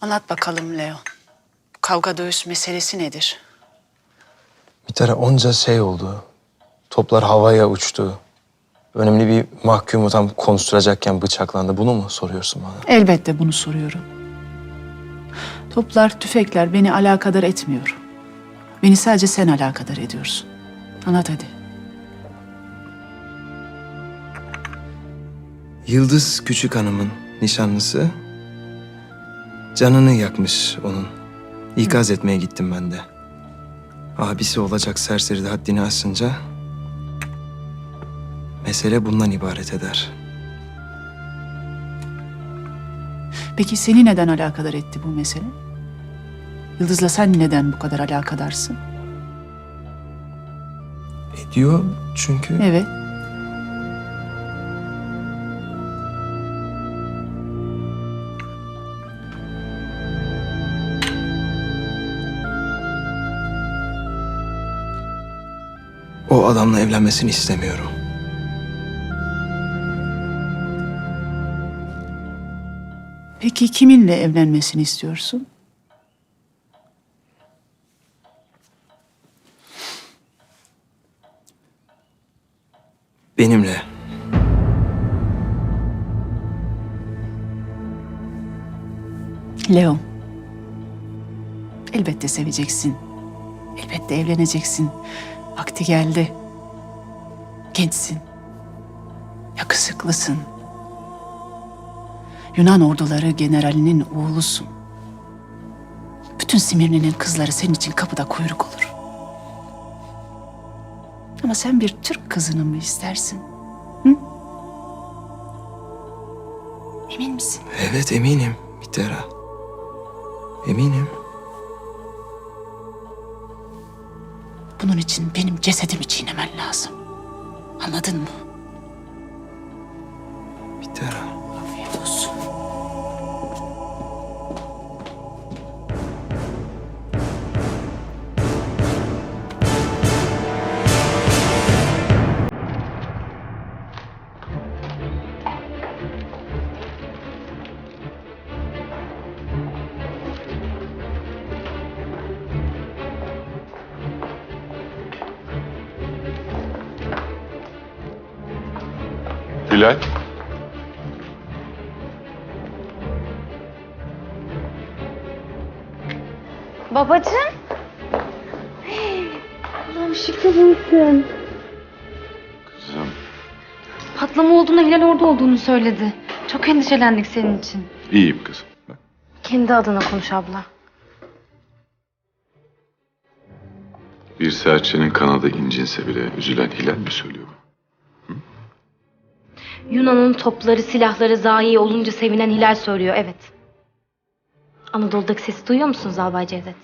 Anlat bakalım Leo. Bu kavga dövüş meselesi nedir? Bir tane onca şey oldu. Toplar havaya uçtu. Önemli bir mahkumu tam konuşturacakken bıçaklandı. Bunu mu soruyorsun bana? Elbette bunu soruyorum. Toplar, tüfekler beni alakadar etmiyor. Beni sadece sen alakadar ediyorsun. Anlat hadi. Yıldız küçük hanımın nişanlısı canını yakmış onun. İkaz etmeye gittim ben de. Abisi olacak serseri de haddini aşınca mesele bundan ibaret eder. Peki seni neden alakadar etti bu mesele? Yıldız'la sen neden bu kadar alakadarsın? Ediyor çünkü Evet. O adamla evlenmesini istemiyorum. Peki kiminle evlenmesini istiyorsun? Benimle. Leo. Elbette seveceksin. Elbette evleneceksin. Vakti geldi. Gençsin. Yakışıklısın. Yunan orduları generalinin oğlusun. Bütün Simirni'nin kızları senin için kapıda kuyruk olur. Ama sen bir Türk kızını mı istersin? Hı? Emin misin? Evet eminim Mitera. Eminim. Bunun için benim cesedimi çiğnemen lazım. Anladın mı? Hilal. Babacığım. Allah'ım şükür olsun. Kızım. Patlama olduğunda Hilal orada olduğunu söyledi. Çok endişelendik senin için. iyiyim kızım. Kendi adına konuş abla. Bir serçenin kanadı incinse bile üzülen Hilal mi söylüyor? Yunan'ın topları, silahları zayi olunca sevinen Hilal söylüyor, evet. Anadolu'daki sesi duyuyor musunuz Albay Cevdet?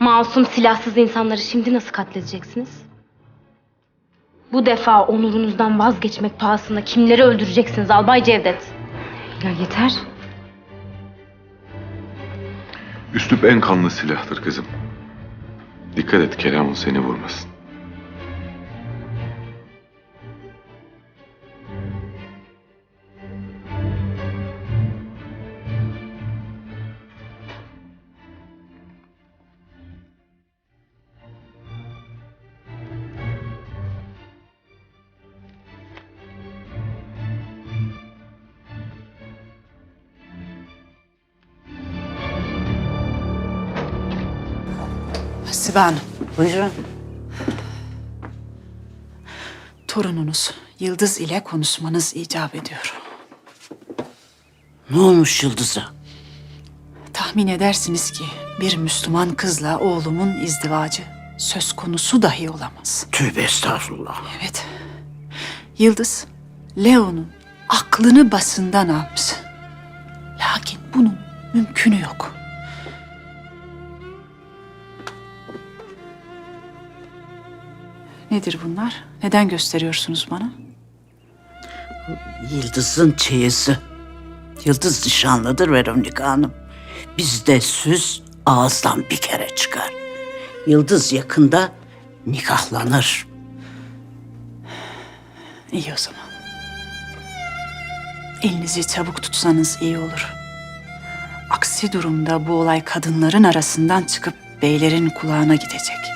Masum, silahsız insanları şimdi nasıl katledeceksiniz? Bu defa onurunuzdan vazgeçmek pahasına kimleri öldüreceksiniz Albay Cevdet? Ya yeter. Üslup en kanlı silahtır kızım. Dikkat et kelamın seni vurmasın. Hanım, Buyurun. torununuz Yıldız ile konuşmanız icap ediyor. Ne olmuş Yıldız'a? Tahmin edersiniz ki bir Müslüman kızla oğlumun izdivacı söz konusu dahi olamaz. Tövbe estağfurullah. Evet. Yıldız, Leo'nun aklını basından almış. Lakin bunun mümkünü yok. Nedir bunlar? Neden gösteriyorsunuz bana? Yıldız'ın çeyizi. Yıldız nişanlıdır Veronika Hanım. Bizde süz ağızdan bir kere çıkar. Yıldız yakında nikahlanır. İyi o zaman. Elinizi çabuk tutsanız iyi olur. Aksi durumda bu olay kadınların arasından çıkıp beylerin kulağına gidecek.